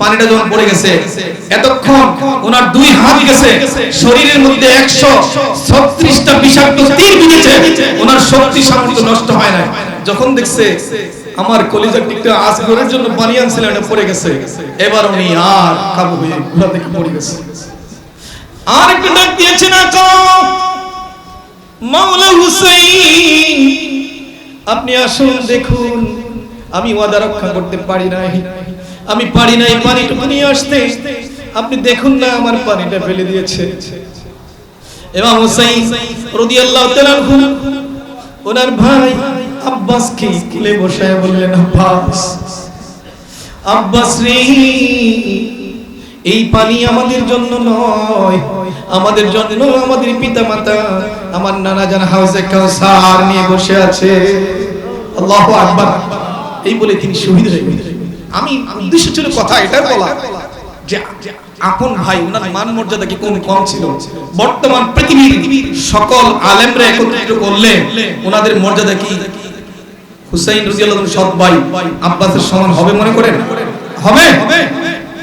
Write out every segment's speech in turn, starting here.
পানিটা যখন পড়ে গেছে, এতক্ষণ ওনার দুই হাত গেছে, শরীরের মধ্যে একশো ছত্রিশটা বিষাক্ত তীর বিঁধেছে ওনার শক্তি সামর্থ্য নষ্ট হয় না যখন দেখছে আমার কলিজার টিকটা আজগরের জন্য পানি পড়ে গেছে, এবার উনি আর কাবু হয়ে পড়ে গেছে। আর একটু ডাক দিয়েছে না মাওলা হুসাইন, আপনি আসুন, দেখুন। আমি ওয়াদা রক্ষা করতে পারি নাই। আমি পারি নাই পানিটুকু নিয়ে আসতে। আপনি দেখুন না আমার পানিটা ফেলে দিয়েছে। ইমাম হুসাইন রাদিয়াল্লাহু তাআলা ওনার ভাই আব্বাস কে কোলে বসায় বললেন, আব্বাস আব্বাস রে, এই পানি আমাদের জন্য নয়। আমাদের জন্য আমাদের পিতা মাতা আমার নানা জান হাউসে কাউসার নিয়ে বসে আছে। আল্লাহু আকবার। এই বলে তিনি শহীদ হয়ে গেলেন। আমি উদ্দেশ্য ছিল কথা এটা বলা, যে আপন ভাই, ওনার মান মর্যাদা কি কোন কম ছিল? বর্তমান পৃথিবীর সকল আলেমরা একত্রিত করলে ওনাদের মর্যাদা কি? হুসাইন রাদিয়াল্লাহু সৎ ভাই আব্বাসের সমান হবে মনে করেন? হবে।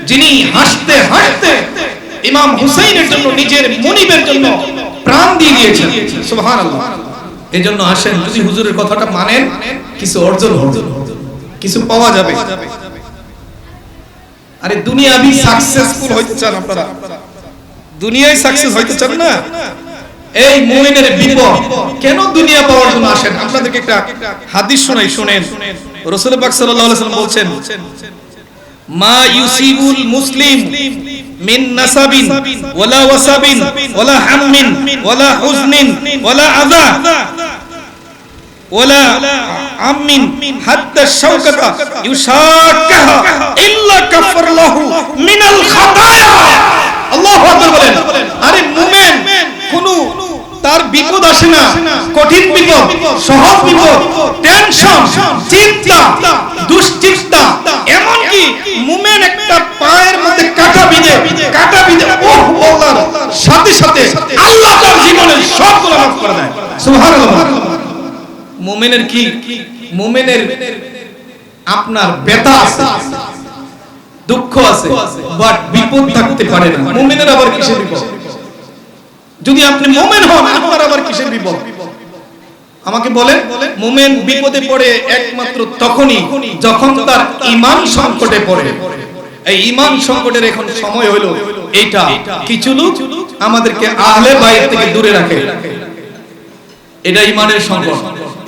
যিনি হাসতে হাসতে ইমাম হুসাইনের জন্য নিজের মনিবের জন্য প্রাণ দিয়ে দিয়েছেন। সুবহানাল্লাহ। এই জন্য আসেন, যদি হুজুরের কথাটা মানেন, কিছু অর্জন হবে। কিছু পাওয়া যাবে। আরে দুনিয়াবি সাকসেসফুল হইতে চান আপনারা। দুনিয়ায় সাকসেস হইতে চান না? এই মুমিনের বিপদ, কেন দুনিয়া পাওয়ার জন্য আসেন? আপনাদেরকে একটা হাদিস শোনাই, শুনেন। রাসূল পাক সাল্লাল্লাহু আলাইহি ওয়াসাল্লাম বলছেন, মা ইউসিবুল মুসলিম মিন নাসাবিন, ওয়ালা ওয়াসাবিন, ওয়ালা হাম্মিন, ওয়ালা হুজনিন, ওয়ালা আযা ওয়ালা আমিন হাত্তা শাওকাতা ইউশাকাহা ইল্লা কাফারলাহু মিনাল খাতায়া। আল্লাহু আকবার বলেন আরে মুমিন কোন তার বিপদ আসে না কঠিন বিপদ সহজ বিপদ টেনশন চিন্তা দুশ্চিন্তা। এমন কি মুমিন একটা পায়ের মধ্যে কাটা বিঁধে কাটা বিঁধে ওহ আল্লাহর সাথে সাথে আল্লাহ তার জীবনের সবগুলো মাফ করে দেয়। সুবহানাল্লাহ। মোমেনের কি? মোমেনের আপনার ব্যথা আছে, দুঃখ আছে বাট বিপদ থাকতে পারে না। মোমেনের আবার কিসের বিপদ? যদি আপনি মোমেন হন, আপনার আবার কিসের বিপদ? আমাকে বলেন, মোমেন বিপদে পড়ে একমাত্র তখনই যখন তার ইমান সংকটে পড়ে। এই ইমান সংকটের এখন সময় হলো এইটা। কিছু লোক আমাদেরকে আহলে বাইরে থেকে দূরে রাখে। এটা ইমানের সংকট।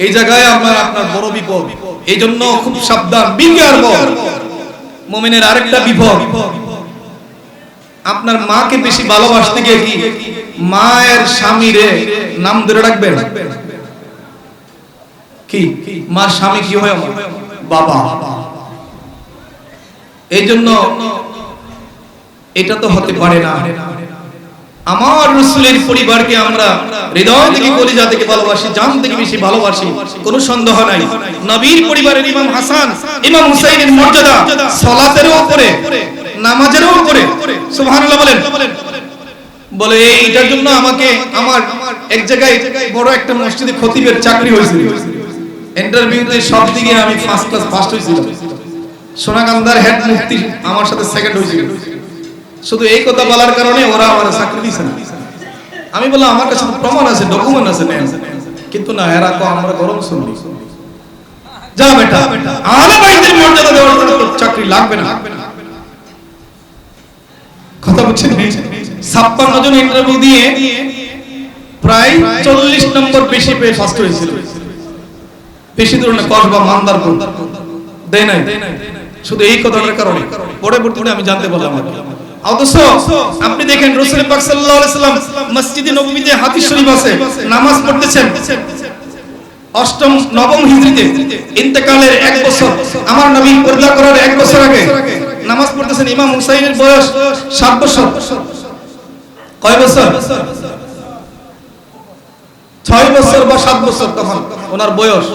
এই জায়গায় আমার আপনার বড় বিপদ। এই জন্য খুব সাবধান বিজ্ঞার মোমেনের আরেকটা বিপদ। আপনার মাকে বেশি ভালোবাসতে গিয়ে কি মায়ের স্বামীরে নাম ধরে রাখবেন কি? মার স্বামী কি হয় বাবা। এই জন্য এটা তো হতে পারে না। আমার রসুলের পরিবারকে আমরা হৃদয় থেকে কলিজা থেকে ভালোবাসি, জান থেকে বেশি ভালোবাসি সন্দেহ নাই। নবীর পরিবারের ইমাম হাসান, ইমাম হুসাইনের মর্যাদা, সালাতেরও উপরে, নামাজেরও উপরে। বলেন। বলে, এইটার জন্য আমাকে আমার এক জায়গায় বড় একটা মসজিদে খতিবের চাকরি হয়েছিল। ইন্টারভিউতে সব দিকে আমি ফার্স্ট ক্লাস ফার্স্ট হয়েছিলাম। সোনাকান্দার হেড মুফতি আমার সাথে সেকেন্ড হয়েছিল। শুধু এই কথা বলার কারণে ওরা আমার চাকরি দিছে না। আমি বললাম, আমার কাছে প্রমাণ আছে ডকুমেন্ট আছে, নেন। কিন্তু না, এরা কো আমরা গরম শুনলি। যা বেটা আহলে বাইতের মর্যাদা দেওয়ার জন্য চাকরি লাগবে না। কথা বুঝছেন? ছাপ্পান্ন জন ইন্টারভিউ দিয়ে প্রায় চল্লিশ নম্বর বেশি পেয়ে ফার্স্ট হয়েছিল। বেশি দূর না, কসবা, মান্দারপুর। দেয় নাই? শুধু এই কথাটার কারণে। পরবর্তীতে আমি জানতে পারলাম। আপনি দেখেন রসুল সাল্লাম মসজিদে নববীতে হাদিস শরীফ আছে, নামাজ পড়তেছেন। অষ্টম, নবম হিজরিতে ইন্তেকালের এক বছর, আমার নবী পর্দা করার এক বছর আগে নামাজ পড়তেছেন ইমাম হুসাইনের বয়স সাত বছর। কয় বছর? ছয় বছর বা সাত বছর তখন ওনার বয়স।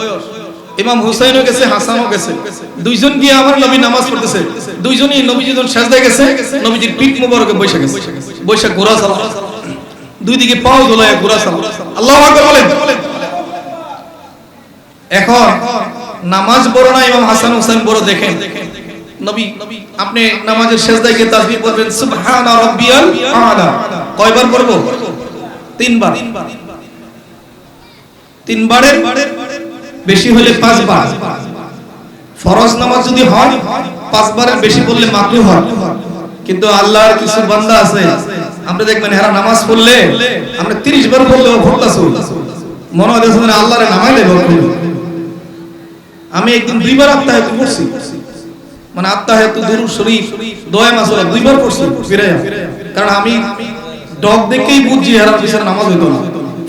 ইমাম হুসাইনও গেছে, হাসানও গেছে। দুইজন গিয়ে আমার নবী নামাজ পড়তেছে। দুইজনই নবী যখন সাজদায় গেছে, নবীজির পিঠ মুবারকে বৈশা গেছে। বৈশা ঘোরা চালা। দুই দিকে পাও দোলায় ঘোরা চালা। আল্লাহু বলেন। এখন নামাজ বড় না, ইমাম হাসান হোসেন বড় দেখেন। নবী, আপনি নামাজের শেষদায় গিয়ে তাসবিহ পড়বেন, সুবহানা রাব্বিয়াল আলা। কয়বার পড়ব? তিনবার। তিনবারের বেশি হলে পাঁচবার। ফরজ নামাজ যদি হয়, পাঁচবারের বেশি পড়লে মাকরু হয়। কিন্তু আল্লাহর কিছু বান্দা আছে, আপনি দেখবেন এরা নামাজ পড়লে আমরা 30 বার পড়লেও ভরতাছো মনে হয় দেখছেন আল্লাহরে নামাইলে ভরতে আমি একদিন দুইবার আত্মাহায়াত পড়ছি। মানে আত্মাহায়াত দুরুদ শরীফ, দোয়া মাসুরা দুইবার পড়ছি ফিরে কারণ আমি ডগ দেখেই বুঝছি এরা পিছনে নামাজ হইতো না।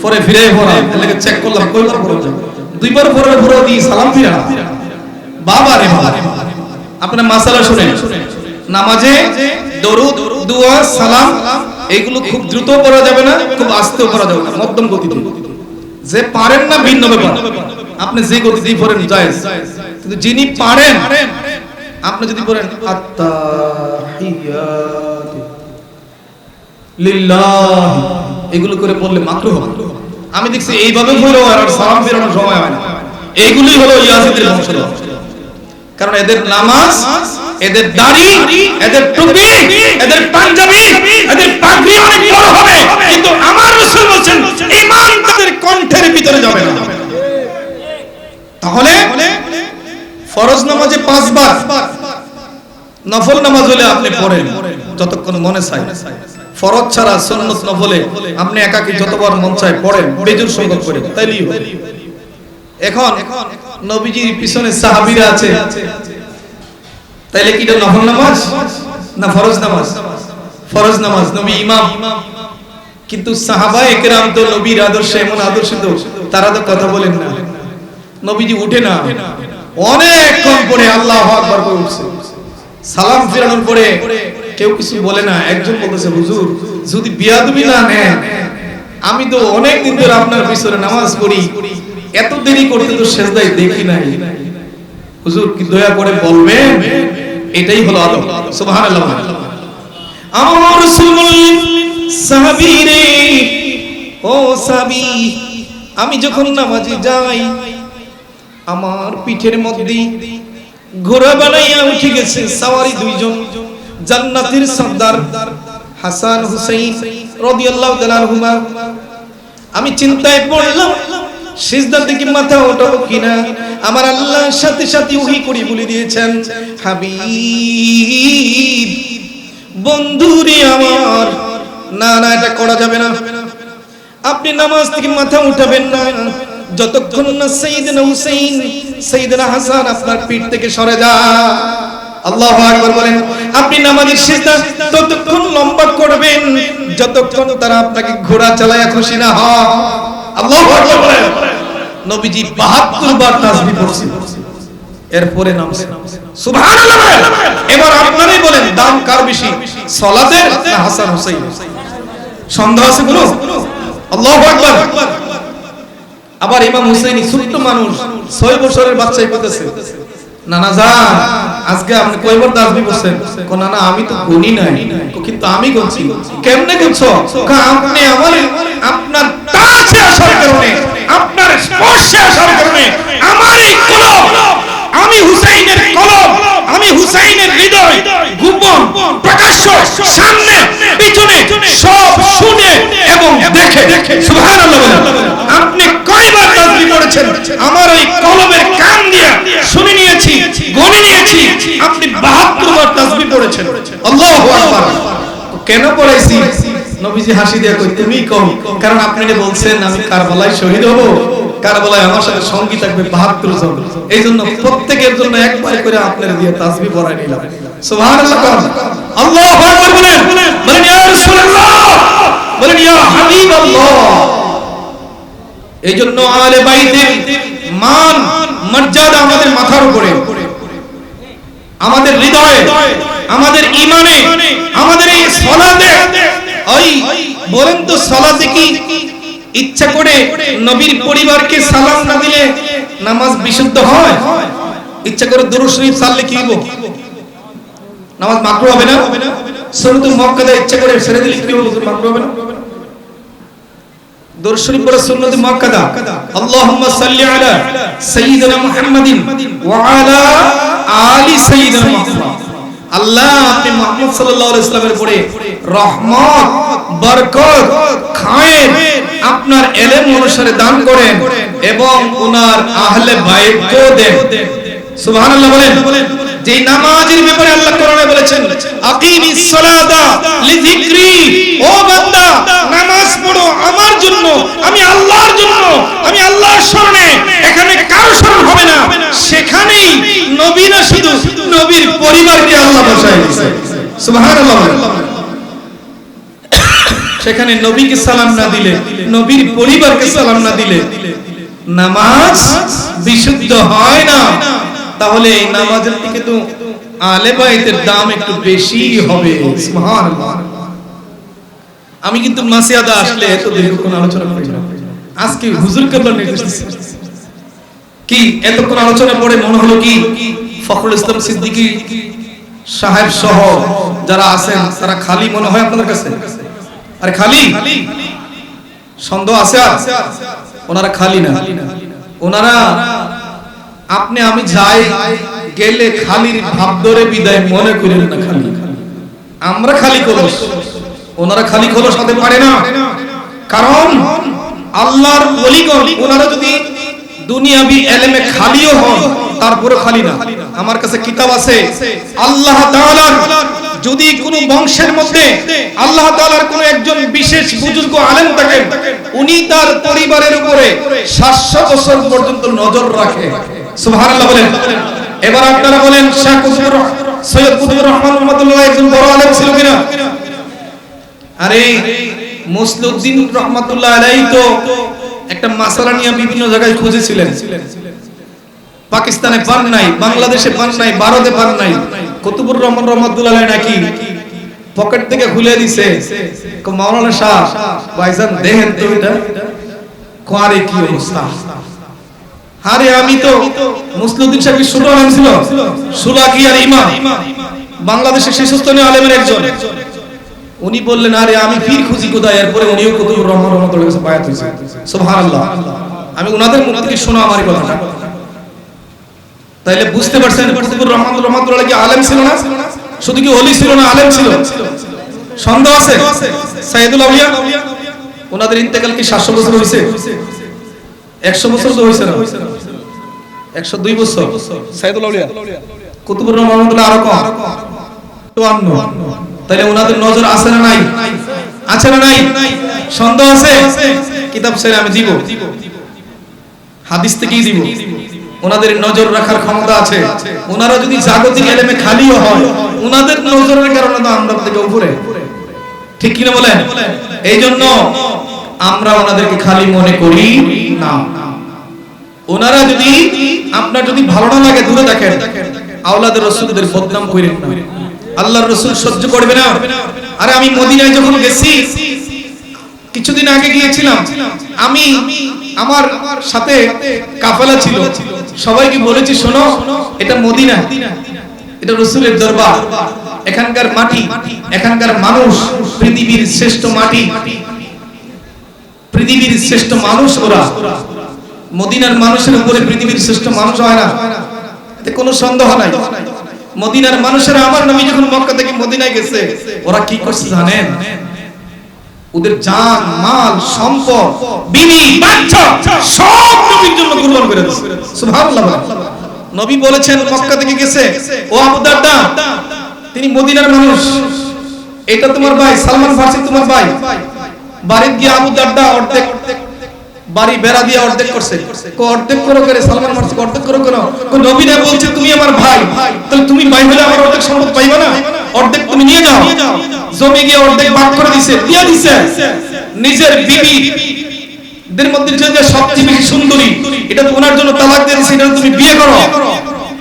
পরে ফিরে পড়া এলাকে চেক করলাম কয়বার পড়া দুইবার পরে পড়া দিয়ে সালাম ফিরে বাবা রে বাবা। আপনার মাসালা শুনেন। নামাজে দরুদ, দুয়া, সালাম এগুলো খুব দ্রুত পড়া যাবে না, খুব আস্তেও পড়া যাবে না, মধ্যম গতিতে। যে পারেন না, ভিন্ন ব্যাপার। আপনি যে গতিতেই পড়েন, জায়েজ। কিন্তু যিনি পারেন, আপনি যদি পড়েন আত্তাহিয়াতু লিল্লাহ, এগুলো করে পড়লে মাত্র হবে আমি দেখছি এইভাবে পড়লেও আর সালাম ফেরানোর সময় হয় না। এইগুলোই হলো ইয়াজিদের বংশধর কারণ এদের নামাজ, এদের দাড়ি, এদের টুপি, এদের পাঞ্জাবি, এদের পাগড়ি অনেক বড় হবে। কিন্তু আমার রাসূল বলেন ঈমান তাদের কণ্ঠের ভিতরে যাবে না। তাহলে ফরজ নামাজে পাঁচবার নফল নামাজ হলে আপনি পড়েন, যতক্ষণ মনে চায়। ফরজ ছাড়া সুন্নত নফলে আপনি একাকী যতবার মন চায় পড়েন, বেজুর সংখ্যক করে তাইলেই হবে। এখন নবীজির পিছনে সাহাবীরা আছে। তাইলে কি এটা নফল নামাজ? না ফরজ নামাজ? ফরজ নামাজ, নবী ইমাম। কিন্তু সাহাবা একরাম তো নবীর আদর্শে এমন আদর্শিত তারা তো কথা বলেন না। নবীজি উঠে না। অনেকক্ষণ পরে আল্লাহ আকবার করে উঠছে। সালাম ফিরানোর পরে কেউ কিছু বলে না, একজন বলতেছে, হুজুর, যদি বিয়াদবি না নেন, আমি তো অনেক দিন ধরে আপনার পিছনে নামাজ পড়ি, এত দেরি করতে তো সেজদায় দেখি নাই। হুজুর, কি দয়া করে বলবেন? এটাই হলো আদব। সুবহানাল্লাহ। আমার রাসূল, সাহাবী রে, ও সাহাবী, আমি যখন নামাজে যাই, আমার পিঠের মধ্যে ঘোড়া বানাইয়া উঠে গেছে, সাওয়ারি দুইজন। জান্নাতের সর্দার হাসান হুসাইন রাদিয়াল্লাহু তাআলা আমি চিন্তায় পড়লাম, সিজদা থেকে মাথা ওঠাবো কিনা? আমার আল্লাহ সাথে সাথে উহি করে বলে দিয়েছেন, হাবিব, বন্ধুরে আমার। না না, এটা করা যাবে না। আপনি নামাজ থেকে মাথা উঠাবেন না। যতক্ষণ না সাইয়েদনা হুসাইন সাইয়েদনা হাসান আপনার পিঠ থেকে সরে যা আল্লাহু আকবার বলেন, আপনি নামাজের সিজদা ততক্ষণ লম্বা করবেন, যতক্ষণ তারা আপনাকে ঘোড়া চালায়া খুশি না হয়। আল্লাহু আকবার বলেন, নবীজি 72 বার তাসবিহ পড়ছেন। এরপরে নামছে সুবহানাল্লাহ এবার আপনারাই বলেন, দাম কার বেশি, সালাতের না হাসান হুসাইন সন্দেহ আছে কোনো? আল্লাহু আকবার। আবার ইমাম হুসাইনি ছোট্ট মানুষ, ছয় বছরের বাচ্চাই পেতেছে নানা আজকে আপনি কয়বার কো নানা আমি তো গুনি নাই। কিন্তু আমি গুনছি। কেমনে করছ কো, আপনি আপনার কাছে আসার কারণে, আপনার স্পর্শে আসার কারণে কলম আমি হুসাইনের কলম আমি হুসাইনের হৃদয় গোপন প্রকাশ্য সামনে পিছনে সব শুনে এবং দেখে সুবহানাল্লাহ বলেন আপনি কয়বার তাসবিহ করেছেন আমার ওই কলমের কান দিয়ে শুনে নিয়েছি গনে নিয়েছি আপনি 72 বার তাসবিহ পড়েছেন আল্লাহু আকবার কেন পড়াইছি নবীজি হাসি দিয়ে কই তুমি কম, কারণ আপনি বলছেন, আমি কারবালায় শহীদ হব। কারবালায় আমার সাথে সঙ্গী থাকবে 72 জন। এই জন্য প্রত্যেকের জন্য একবার করে আপনার দিয়ে তাসবিহ পড়াই নিলাম। সুবহানাল্লাহ আল্লাহু আকবার বলেন বলেন, ইয়া রাসূলুল্লাহ! বলেন, ইয়া হাবিবাল্লাহ! এই জন্য আলে বাইতের মান, মর্যাদা আমাদের মাথার উপরে। আমাদের হৃদয়ে আমাদের ইমানে, আমাদের এই সলাতে, ওই বলেন তো সলাতে কি ইচ্ছা করে নবীর পরিবারকে সালাম না দিলে নামাজ বিশুদ্ধ হয়? ইচ্ছা করে দুরূদ শরীফ সাললে কি হব নামাজ মাকরু হবে না? সুন্নাতুল মুআক্কাদা ইচ্ছা করে ছেড়ে দিলে কি হবে মাকরু হবে না? দরুদ শরীফ পড়া সুন্নাত মুআক্কাদা আল্লাহুম্মা সাল্লি আল্লাহ, আপনি মুহাম্মদ সাল্লাল্লাহু আলাইহি সাল্লামের উপরে রহমত, বরকত, খায়ের আপনার এলেম অনুসারে দান করেন এবং ওনার আহলে বাইতকেও দেন। সুবহানাল্লাহ বলেন যে নামাজের ব্যাপারে আল্লাহ কোরআনে বলেছেন, আকিমিস সালাতা লিযিকরি, ও বান্দা, নামাজ পড়ো আমার জন্য আমি আল্লাহর জন্য আমি আল্লাহর শরণে এখানে কারও শরণ হবে না সেখানেই নবী না শুধু নবীর পরিবারকে আল্লাহ বসায় দিয়েছে সুবহানাল্লাহ সেখানে নবীকে সালাম না দিলে, নবীর পরিবারকে সালাম না দিলে নামাজ বিশুদ্ধ হয় না। তাহলে এই নামাজের থেকে তো আলে বাইতের দাম একটু বেশি হবে। আমি কিন্তু মাসিয়াদা আসলে এত দীর্ঘক্ষণ আলোচনা করি না। আজকে হুজুর কেবলার নির্দেশ কি, এতক্ষণ আলোচনা পড়ে মনে হলো কি? ফখরুল ইসলাম সিদ্দিকী সাহেব সহ যারা আছেন, তারা খালি মনে হয় আপনাদের কাছে? আরে খালি? সন্দেহ আছে ওনারা খালি না। ওনারা, আপনি আমি যাই গেলে খালির ভাব ধরে বিদায় মনে করেন না খালি। আমরা খালি কলস ওনারা খালি কলস হতে পারে না। কারণ আল্লাহর ওলিগণ, ওনারা যদি দুনিয়াবি এলেমে খালিও হন, তারপরে খালি না। আমার কাছে কিতাব আছে, আল্লাহ তাআলার, যদি কোন বংশের মধ্যে আল্লাহ তাআলার কোন একজন বিশেষ বুজুর্গ আলেম থাকেন, উনি তার পরিবারের উপরে 700 বছর পর্যন্ত নজর রাখে। সুবহানাল্লাহ বলেন। এবার আপনারা বলেন, শাহ কুতুবুর সৈয়দ কুতুবুর রহমান রহমাতুল্লাহ একজন বড় আলেম ছিল কিনা? আরে মুসলিউদ্দিন রহমাতুল্লাহ আলাইহি তো একটা মাসালা নিয়ে বিভিন্ন জায়গায় খুঁজেছিলেন। পাকিস্তানে পান নাই, বাংলাদেশে পান নাই, ভারতে পান নাই। কুতুবুর রহমান রহমাতুল্লাহ নাকি পকেট থেকে খুলে দিছে মাওলানা শাহ, ভাইজান দেখেন তো এটা কোয়ারে কি অবস্থা? আরে আমি তো মুসলিউদ্দিন সাহেব ষোলো আলেম ছিল, সুলাকিয়ার ইমাম, বাংলাদেশের শীর্ষস্থানীয় আলেমের একজন। উনি বললেন, আরে, আমি ফির খুঁজি কোথায়? এরপরে উনিও কুতুবুর রহমান রহমতুল্লাহ কাছে বায়াত হয়েছে। সুবহানাল্লাহ। আমি ওনাদের মুখ থেকে শোনা আমার কথাটা। তাইলে বুঝতে পারছেন কুতুবুর রহমান রহমতুল্লাহ কি আলেম ছিল না? শুধু কি ওলি ছিল না, আলেম ছিল? সন্দেহ আছে? সাইদুল আউলিয়া? ওনাদের ইন্তেকাল কি 700 বছর হয়েছে? 100 বছর তো হয়েছে না? 102 বছর। সাইদুল আউলিয়া? কুতুবুর রহমান রহমতুল্লাহ? আরও কম? 52 তাহলে ওনাদের নজর আছে না নাই? আছে না নাই? সন্দেহ আছে? কিতাব ছেড়ে আমি দিব। হাদিস থেকেই দিব। ওনাদের নজর রাখার ক্ষমতা আছে। ওনারা যদি জাগতিক এলেমে খালিও হয় ওনাদের নজরের কারণে তো আমরা থেকে উপরে। ঠিক কিনা বলেন? এই জন্য আমরা ওনাদেরকে খালি মনে করি না। ওনারা যদি, আপনার যদি ভালো না লাগে, দূরে দেখেন আওলাদের, রসুলদের বদনাম করেন না। আল্লাহর রসুল সহ্য করবে না। আরে আমি মদিনায় যখন গেছি, কিছুদিন আগে গিয়েছিলাম, আমি, আমার সাথে কাফেলা ছিল। সবাইকে বলেছি, শোনো, এটা মদিনা। এটা রসুলের দরবার। এখানকার মাটি, এখানকার মানুষ, পৃথিবীর শ্রেষ্ঠ মাটি। পৃথিবীর শ্রেষ্ঠ মানুষ ওরা। মদিনার মানুষের উপরে পৃথিবীর শ্রেষ্ঠ মানুষ হয় না। এতে কোনো সন্দেহ নাই। মদিনার মানুষেরা আমার নবী যখন মক্কা থেকে মদিনায় গেছে, ওরা কি করছে জানেন? ওদের জান, মাল, সম্পদ, বিবি, বাচ্চা, সব নবীর জন্য কুরবান করে দিয়েছে সুবহানাল্লাহ। নবী বলেছেন, মক্কা থেকে গেছে। ও আবু দারদা, তিনি মদিনার মানুষ। এটা তোমার ভাই, সালমান ফার্সি তোমার ভাই। বাড়িতে গিয়ে আবু দারদা অর্ধেক বাড়ি বেড়া দিয়ে অর্ধেক করছে। অর্ধেক করো করে, সালমান ফার্সি অর্ধেক করো কেন? কো নবী না বলছে, তুমি আমার ভাই, তাহলে তুমি ভাই হলে আমার অর্ধেক সম্পদ পাইবা না? অর্ধেক তুমি নিয়ে যাও। জমি গিয়ে অর্ধেক ভাগ করে দিছে, দিয়ে দিছে। নিজের বিবি দের মধ্যে যে যে সবচেয়ে বেশি সুন্দরী, এটা তো ওনার জন্য তালাক দিয়ে দিছে, এটা তুমি বিয়ে করো।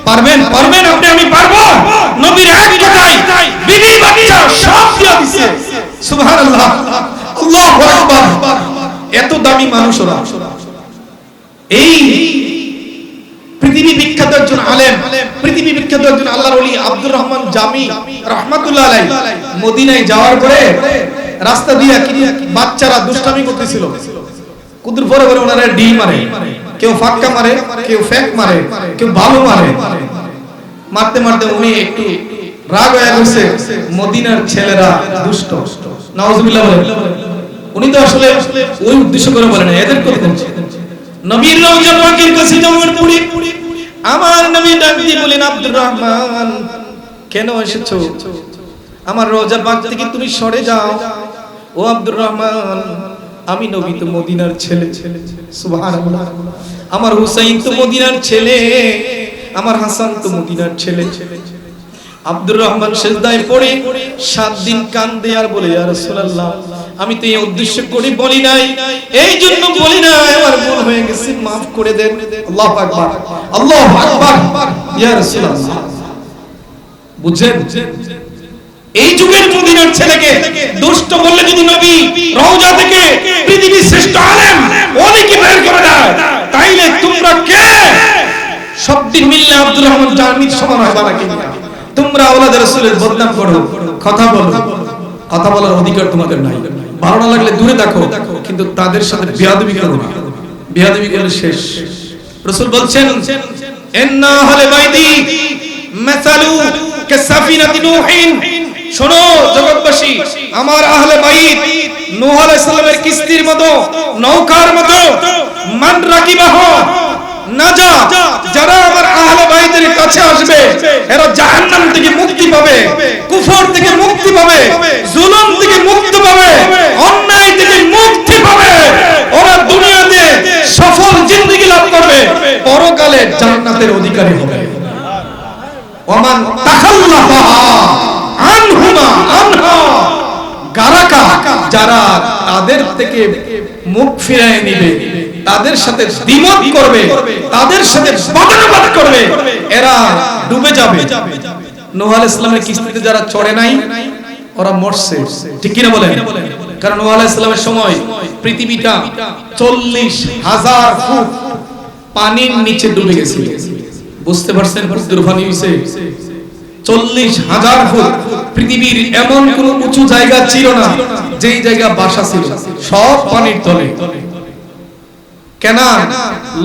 পারবেন? পারবেন? আপনি, আমি পারব? নবীর এক কথাই বিবি বাচ্চা সব দিয়ে দিছে। সুবহানাল্লাহ। আল্লাহু আকবার। এত দামি মানুষ ওরা এই পৃথিবী বিখ্যাত একজন আলেম, পৃথিবী বিখ্যাত একজন আল্লাহর ওলি আব্দুর রহমান জামি রহমাতুল্লাহ আলাই মদিনায় যাওয়ার পরে রাস্তা দিয়ে বাচ্চারা দুষ্টামি করতেছিল। কুদুর পরে পরে ওনারা ডি মারে, কেউ মারে, কেউ ফ্যাক মারে, কেউ ভালো মারে। মারতে মারতে উনি একটু রাগ হয়ে গেছে, মদিনার ছেলেরা দুষ্ট। বলেন। উনি তো আসলে ওই উদ্দেশ্য করে এদের নবীর কাছে আমার নবী ডাক দিয়ে বলেন, আব্দুর রহমান, কেন এসেছ? আমার রোজা পাক থেকে তুমি সরে যাও। ও আব্দুর রহমান, আমি নবী তো মদিনার ছেলে। আমার হুসাইন তো মদিনার ছেলে। আমার হাসান তো মদিনার ছেলে। আব্দুর রহমান সেজদায় পড়ে সাত দিন কান্দে আর বলে, ইয়া রাসূলুল্লাহ আমি তো এই উদ্দেশ্য করে, বলি নাই। এই জন্য বলি নাই, আমার ভুল হয়ে গেছে maaf করে দেন। আল্লাহু আকবার। আল্লাহু আকবার। ইয়া রাসূলুল্লাহ। বুঝছেন এই যুগের মদিনার ছেলেকে দুষ্ট বললে যদি নবী রওজা থেকে পৃথিবীর শ্রেষ্ঠ আলেম ওদিকে বের করে দেয়। তাইলে তোমরা কে? সব দিন মিললে আব্দুর রহমান জামির সমান হয় বাবা কিনা তোমরা আওলাদ রাসূলের বদনাম করো। কথা বলো। কথা বলার অধিকার তোমাদের নাই। ভালো না লাগলে দূরে দেখো, কিন্তু তাদের সাথে বিয়াদবি করো না। বিয়াদবি করলে শেষ। রাসূল বলছেন, ইন্না আহলে বাইতি মাসালু কাসাফিনাতি নূহিন। শোনো, জগৎবাসী, আমার আহলে বাইত নূহ আলাইহিস সালামের কিস্তির মতো, নৌকার মতো, মান রাকিবাহ। যারা আমার আহলে বাইতের কাছে আসবে, এরা জাহান্নাম থেকে মুক্তি পাবে, কুফর থেকে মুক্তি পাবে, জুলুম থেকে মুক্তি পাবে, অন্যায় থেকে মুক্তি পাবে। ওরা দুনিয়াতে সফল জিন্দেগি লাভ করবে, পরকালে জান্নাতের অধিকারী হবে। ওমান আনহুমা আনহা। গারাকা যারা তাদের থেকে মুখ ফিরায় নিবে। তাদের সাথে দ্বিমত করবে, তাদের সাথে বাদানুবাদ করবে, এরা ডুবে যাবে। নূহ আলাইহিস সালামের কিস্তিতে যারা চড়ে নাই, ওরা মরছে। ঠিক কি না বলেন? কারণ নূহ আলাইহিস সালামের সময় পৃথিবীটা 40 হাজার ফুট পানির নিচে ডুবে গেছিল। বুঝতে পারছেন কতদূর পানি হইছে চল্লিশ হাজার ফুট পৃথিবীর এমন কোন উঁচু জায়গা ছিল না, যেই জায়গা বাসা ছিল, সব পানির তলে। কেন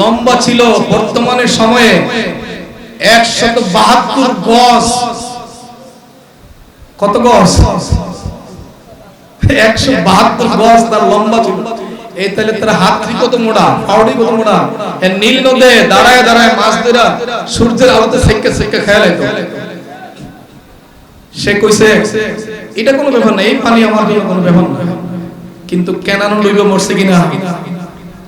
লম্বা ছিল বর্তমানের সময়ে একশত বাহাত্তর গজ। কত গজ? একশো বাহাত্তর গজ তার লম্বা ছিল। এই তাহলে তার কত মোড়া পাউডি কত মোড়া। নীল নদে দাঁড়ায় দাঁড়ায় মাছ সূর্যের আলোতে সেকে সেকে সে কইছে, এটা কোনো ব্যাপার না, এই পানি আমার কোনো ব্যাপার না। কিন্তু কেনানো লইব মরছে কিনা?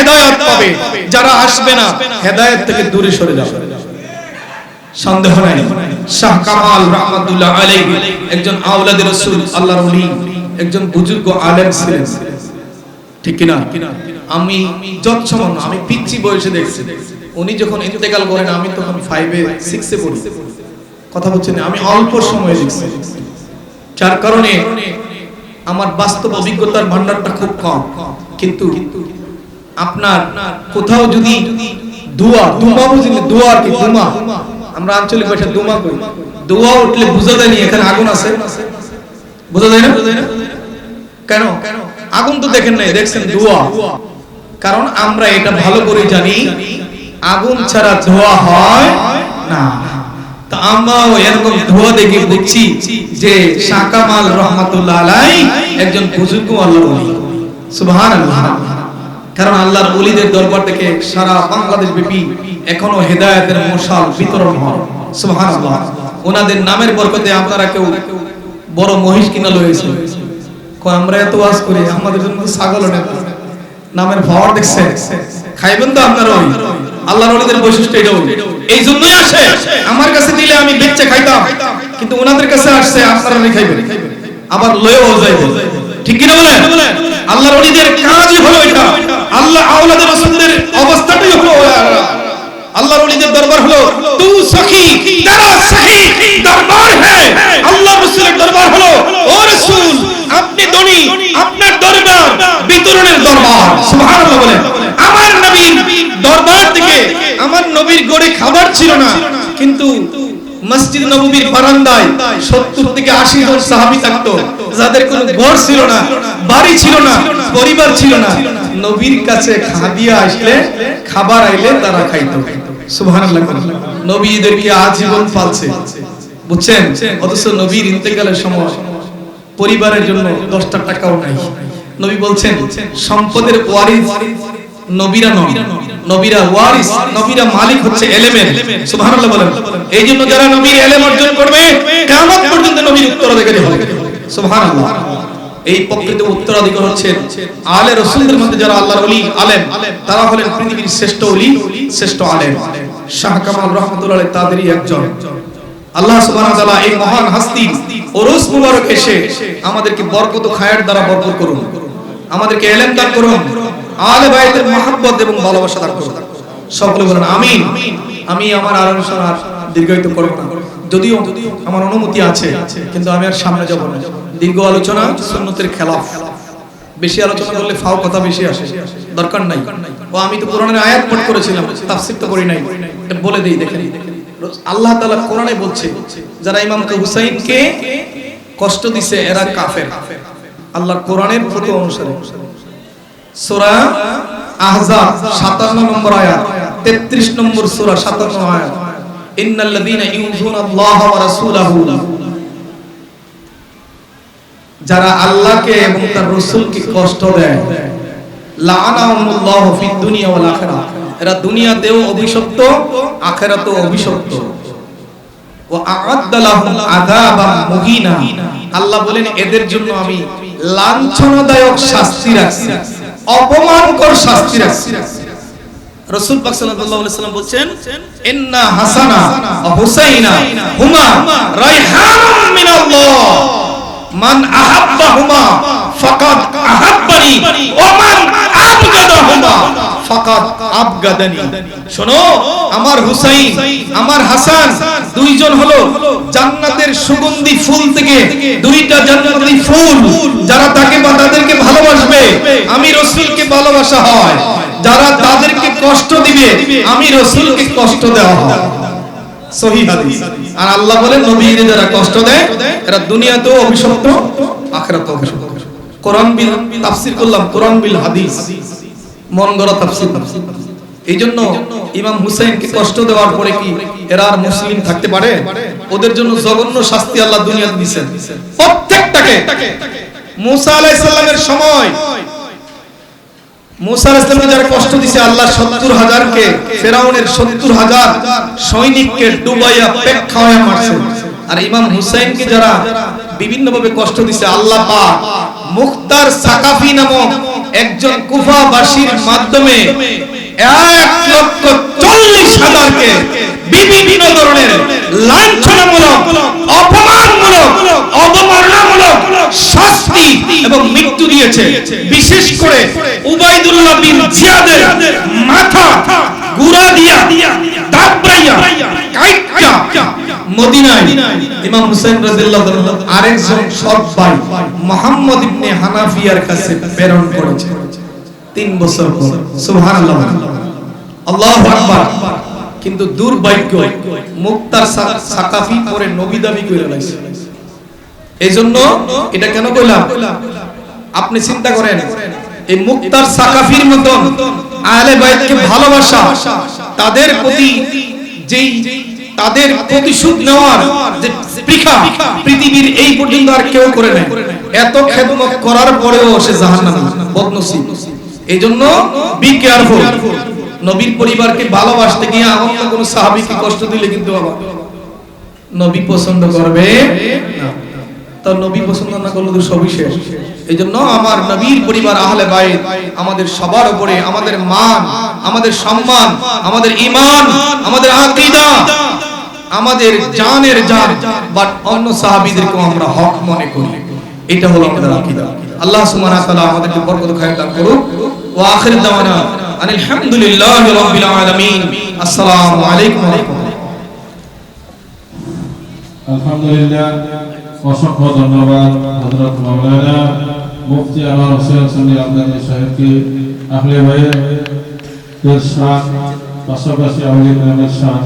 হেদায়েত পাবে। যারা আসবে না, হেদায়েত থেকে দূরে সরে যাবে। সন্দেহ নাই। শাহ কামাল রহমাতুল্লাহ আলাইহি একজন আওলাদের রাসূল, আল্লাহর ওলি, একজন বুজুর্গ আলেম ছিলেন। ঠিক কিনা? আমি যৎসমান আমি পিচ্ছি বয়সে দেখছি। উনি যখন ইন্তেকাল করেন, আমি তখন ফাইভে সিক্সে পড়ি। কথা বলছেন আমি অল্প সময় দেখছি। যার কারণে আমার বাস্তব অভিজ্ঞতার ভান্ডারটা খুব কম। কিন্তু আপনার কোথাও যদি আমরা আঞ্চলিক ভাষা উঠলে বুঝা এখানে আগুন আছে? যায় না? কেন? আগুন তো দেখেন নাই, দেখছেন কারণ আমরা এটা ভালো করে জানি, আগুন ছাড়া ধোয়া হয় না। তা আমরাও এরকম ধোয়া দেখে বুঝছি যে শাকামাল রহমাতুল্লাহ আলাই একজন বুজুর্গ সুবহানাল্লাহ। কারণ আল্লাহর ওলিদের দরবার থেকে সারা বাংলাদেশ ব্যাপী এখনও হেদায়েতের মশাল বিতরণ হয়। সুবহানাল্লাহ। ওনাদের নামের বরকতে আপনারা কেউ বড় মহিষ কিনা লয়েছে কয়, আমরা এত ওয়াজ করি, আমাদের জন্য ছাগল নেই নামের পাওয়ার দেখছে। খাইবেন তো আপনারা ওই। আল্লাহর ওলিদের বৈশিষ্ট্য এটা ওই। এই জন্যই আসে। আমার কাছে দিলে আমি বেচে খাইতাম। কিন্তু ওনাদের কাছে আসছে, আপনারা খাইবেন। আবার লয়েও যাইবে ঠিক কি না বলেন? আল্লাহর ওলিদের কাজই হলো এটা। আল্লাহ আওলাদের রাসূলদের অবস্থাটাই হলো আল্লাহর ওলিদের দরবার হলো, তু সখী, তেরা সহি দরবার হ্যায় আল্লাহ রাসূলের দরবার হলো, ও রাসূল, আপনি ধনী, আপনার দরবার বিতরণের দরবার। সুবহানাল্লাহ বলেন। আমার নবীর দরবার থেকে আমার নবীর গড়ে খাবার ছিল না। কিন্তু মসজিদ নববীর বারান্দায় 70 থেকে 80 জন সাহাবী থাকতো। যাদের কোনো ঘর ছিল না, বাড়ি ছিল না, পরিবার ছিল না। নবীর কাছে খাদিয়া আসলে খাবার আইলে তারা খাইতো। নবীদেরকে আজীবন বুঝছেন? অথচ নবীর ইন্তেকালের সময় পরিবারের জন্য দশটা টাকাও নাই। নবী বলছেন, সম্পদের ওয়ারিস নবীরা নন। নবীরা ওয়ারিস, নবীরা মালিক হচ্ছে এলেমের সুবহানাল্লাহ বলেন। এই জন্য যারা নবীর এলেম অর্জন করবে, কিয়ামত পর্যন্ত নবীর উত্তরাধিকারী হবে। সুবহানাল্লাহ। এই প্রকৃত উত্তরাধিকার হচ্ছেন আলে রসুলদের মধ্যে যারা আল্লাহর ওলি, আলেম, তারা হলেন পৃথিবীর শ্রেষ্ঠ ওলি, শ্রেষ্ঠ আলেম। শাহ কামাল রহমতুল্লাহ তাদেরই একজন। আল্লাহ সুবহানাহু ওয়া তাআলা এই মহান হস্তি, ওরস মুবারক এসে আমাদেরকে বরকত ও খায়ের দ্বারা বরকত করুন। আমাদেরকে এলেম দান করুন। আলে বাইতের মহব্বত এবং ভালোবাসা দান করুন। সকলে বলেন, আমিন। আমি আমার আলোচনা আর দীর্ঘায়িত করব না। যদিও আমার অনুমতি আছে, কিন্তু আমি আর সামনে যাব না। দীর্ঘ আলোচনা সুন্নতের খেলাফ। বেশি আলোচনা করলে ফাও কথা বেশি আসে। দরকার নাই। ও, আমি তো কোরআনের আয়াত পাঠ করেছিলাম, তাফসীর তো করি নাই। বলে দেই, দেখেন। আল্লাহ তাআলা কোরআনে বলছে, যারা ইমাম হুসাইনকে কষ্ট দিছে, এরা কাফের। আল্লাহ কোরআনের ফটো অনুসারে। আহজাব 57 নম্বর আয়াত 33 নম্বর সূরা 57 আয়াত। ইউযুনাল্লাহ ওয়া রাসূলাহু। যারা আল্লাহকে এবং তার রাসূলকে কষ্ট দেয় ফিদ দুনিয়া ওয়াল আখিরাহ এরা অভিশপ্ত অভিশপ্ত। ও আ'আদ্দা লাহুম আযাবাম মুহিনা। আল্লাহ বলেন, এদের জন্য আমি লাঞ্ছনাদায়ক শাস্তি রাখছি। অপমানকর শাস্তি রাখছি রাসূল পাক সাল্লাল্লাহু আলাইহি সাল্লাম বলছেন, ইন্না হাসানা ওয়া হুসাইনা হুমা রাইহানুম মিনাল্লাহ। মান আহাব্বাহুমা আবগাদানি শোনো, আমার হুসাইন, আমার হাসান দুইজন হলো জান্নাতের সুগন্ধি ফুল থেকে দুইটা জান্নাতি ফুল। যারা তাকে বা তাদেরকে ভালোবাসবে, আমি রাসূলকে ভালোবাসা হয়। যারা তাদেরকে কষ্ট দিবে, আমি রাসূলকে কষ্ট দেওয়া হয়। সহি হাদিস। আর আল্লাহ বলেন নবীদের যারা কষ্ট দেয়, এরা দুনিয়াতেও অভিশপ্ত, আখিরাতেও অভিশপ্ত। কোরআন বিল তাফসীর করলাম, কোরআন বিল হাদিস। মন গড়া তাফসীর। এই জন্য ইমাম হুসাইনকে কষ্ট দেওয়ার পরে কি এরা আর মুসলিম থাকতে পারে? ওদের জন্য জঘন্য শাস্তি আল্লাহ দুনিয়াতে দিবেন প্রত্যেকটাকে মুসা আলাইহিস সালামের সময় মুসা আলাইহিস যারা কষ্ট দিছে, আল্লাহ 70 হাজারকে, ফেরাউনের 70 হাজার সৈনিককে ডুবাইয়া মারছে। আর ইমাম হুসাইনকে যারা বিভিন্ন ভাবে কষ্ট দিছে, আল্লাহ পাক মুখতার সাকাফি নামক একজন কুফাবাসীর মাধ্যমে এক লক্ষ চল্লিশ হাজারকে বিভিন্ন ধরনের লাঞ্ছনামূলক, অপমানমূলক, অবমাননামূলক শাস্তি এবং মৃত্যু দিয়েছে। বিশেষ করে উবাইদুল্লাহ বিন জিয়াদের মাথা গুড়া দিয়া, দাবড়াইয়া কাইটা মদিনায় ইমাম হুসাইন রাদিয়াল্লাহু তাআলা আরেকজন সৎ ভাই মুহাম্মদ ইবনে হানাফিয়ার কাছে প্রেরণ করেছে। তিন বছর পর। সুবহানাল্লাহ। কিন্তু দুর্ভাগ্য, মুক্তার সাকাফি পরে নবী দাবি করে লাইছে। এইজন্য এটা কেন কইলাম? আপনি চিন্তা করেন, এই মুক্তার সাকাফির মতন আহলে বাইতকে ভালোবাসা, তাদের প্রতি যেই তাদের প্রতিশোধ নেওয়ার যে পৃথা পৃথিবীর এই পর্যন্ত আর কেউ করে নাই। এত খেদমত করার পরেও সে জাহান্নামী বদনসিব। এই জন্য বি কেয়ারফুল নবীর পরিবারকে ভালোবাসতে গিয়ে অন্য কোন সাহাবীকে কষ্ট দিলে কিন্তু আবার নবী পছন্দ করবে তার নবী পছন্দ না করলে তো সবই শেষ। এই জন্য আমার নবীর পরিবার আহলে বাইত, আমাদের সবার উপরে, আমাদের মান, আমাদের সম্মান, আমাদের ঈমান, আমাদের আকীদা, আমাদের জানের জান বাট অন্য সাহাবীদেরকে আমরা হক মনে করি। এটা হলো আমাদের আকীদা। আল্লাহ সুবহানাহু ওয়া তাআলা আমাদেরকে বরকত খায়ের দান করুক ওয়া আখির দাওয়ানা আনিল হামদুলিল্লাহি রাব্বিল আলামিন আসসালামু আলাইকুম ওয়া রাহমাতুল্লাহ আলহামদুলিল্লাহ অসংখ্য ধন্যবাদ হযরত মাওলানা মুফতি আমার হোসেন সুন্নি আমদানি সাহেবকে আহলে ভাইয়ের এর শান পাশাপাশি আহলে গ্রামের শান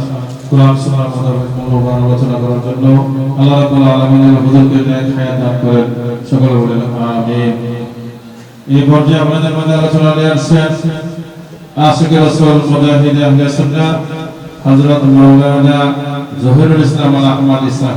কোরআন সুন্নাহ মোতাবেক মূল্যবান আলোচনা করার জন্য আল্লাহ রাব্বুল আলামিনের হুজুরকে নেক হায়াত দান করেন সকলে বলেন আমিন এই পর্যায়ে আপনাদের মধ্যে আলোচনা নিয়ে আসছেন আশিকের রসুল মুজাহিদ আহলে সুন্নাহ, হযরত মাওলানা জহিরুল ইসলাম আহমদ ইসলাম